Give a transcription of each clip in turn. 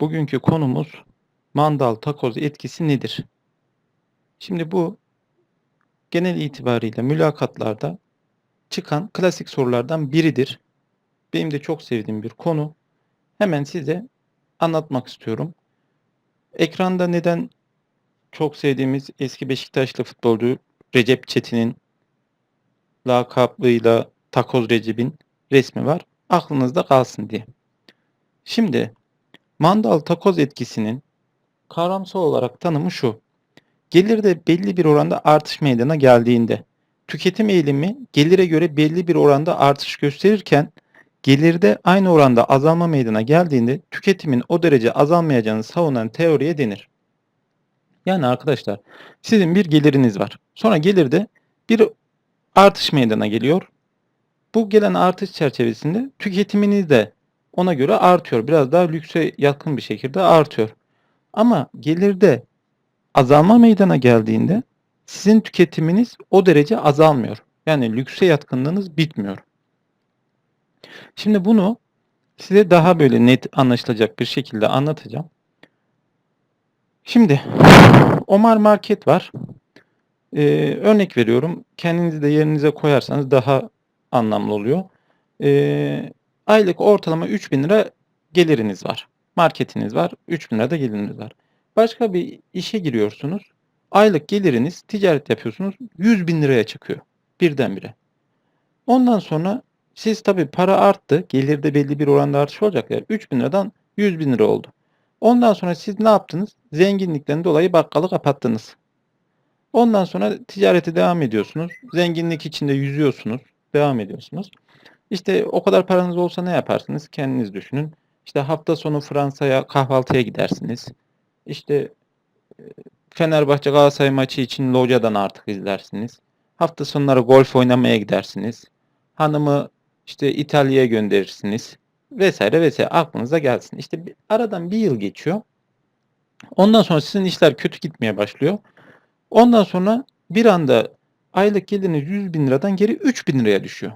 Bugünkü konumuz mandal takoz etkisi nedir? Şimdi bu genel itibariyle mülakatlarda çıkan klasik sorulardan biridir. Benim de çok sevdiğim bir konu. Hemen size anlatmak istiyorum. Ekranda neden çok sevdiğimiz eski Beşiktaşlı futbolcu Recep Çetin'in lakaplığıyla Takoz Recep'in resmi var. Aklınızda kalsın diye. Şimdi mandal takoz etkisinin kavramsal olarak tanımı şu. Gelirde belli bir oranda artış meydana geldiğinde tüketim eğilimi gelire göre belli bir oranda artış gösterirken gelirde aynı oranda azalma meydana geldiğinde tüketimin o derece azalmayacağını savunan teoriye denir. Yani arkadaşlar sizin bir geliriniz var. Sonra gelirde bir artış meydana geliyor. Bu gelen artış çerçevesinde tüketiminiz de ona göre artıyor. Biraz daha lükse yakın bir şekilde artıyor. Ama gelirde azalma meydana geldiğinde sizin tüketiminiz o derece azalmıyor. Yani lükse yatkınlığınız bitmiyor. Şimdi bunu size daha böyle net anlaşılacak bir şekilde anlatacağım. Şimdi Omar Market var. Ee, örnek veriyorum. Kendinizi de yerinize koyarsanız daha anlamlı oluyor. Ee, aylık ortalama 3000 lira geliriniz var. Marketiniz var. 3000 lira da geliriniz var. Başka bir işe giriyorsunuz. Aylık geliriniz ticaret yapıyorsunuz. 100 bin liraya çıkıyor. Birdenbire. Ondan sonra siz tabi para arttı. Gelirde belli bir oranda artış olacak. Yani 3 bin liradan 100 bin lira oldu. Ondan sonra siz ne yaptınız? Zenginlikten dolayı bakkalı kapattınız. Ondan sonra ticarete devam ediyorsunuz. Zenginlik içinde yüzüyorsunuz. Devam ediyorsunuz. İşte o kadar paranız olsa ne yaparsınız? Kendiniz düşünün. İşte hafta sonu Fransa'ya kahvaltıya gidersiniz. İşte e, Fenerbahçe Galatasaray maçı için locadan artık izlersiniz. Hafta sonları golf oynamaya gidersiniz. Hanımı işte İtalya'ya gönderirsiniz. Vesaire vesaire aklınıza gelsin. İşte bir, aradan bir yıl geçiyor. Ondan sonra sizin işler kötü gitmeye başlıyor. Ondan sonra bir anda aylık geliriniz 100 bin liradan geri 3 bin liraya düşüyor.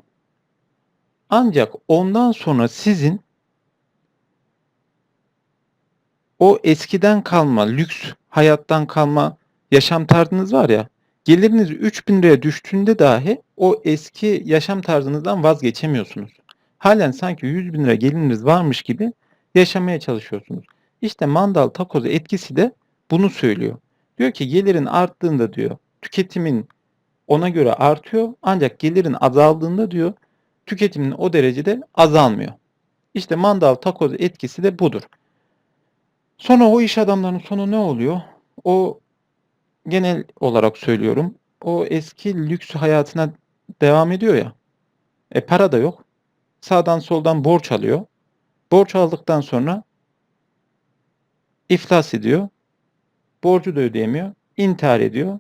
Ancak ondan sonra sizin o eskiden kalma, lüks hayattan kalma yaşam tarzınız var ya, geliriniz 3000 liraya düştüğünde dahi o eski yaşam tarzınızdan vazgeçemiyorsunuz. Halen sanki 100 bin lira geliriniz varmış gibi yaşamaya çalışıyorsunuz. İşte mandal takozu etkisi de bunu söylüyor. Diyor ki gelirin arttığında diyor tüketimin ona göre artıyor ancak gelirin azaldığında diyor tüketimin o derecede azalmıyor. İşte mandal takoz etkisi de budur. Sonra o iş adamlarının sonu ne oluyor? O genel olarak söylüyorum. O eski lüks hayatına devam ediyor ya. E para da yok. Sağdan soldan borç alıyor. Borç aldıktan sonra iflas ediyor. Borcu da ödeyemiyor. intihar ediyor.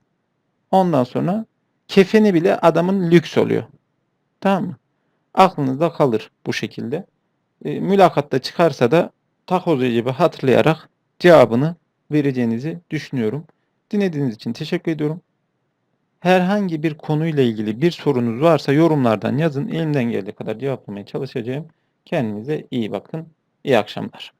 Ondan sonra kefeni bile adamın lüks oluyor. Tamam mı? Aklınızda kalır bu şekilde. E, mülakatta çıkarsa da takoz gibi hatırlayarak cevabını vereceğinizi düşünüyorum. Dinlediğiniz için teşekkür ediyorum. Herhangi bir konuyla ilgili bir sorunuz varsa yorumlardan yazın. Elimden geldiği kadar cevaplamaya çalışacağım. Kendinize iyi bakın. İyi akşamlar.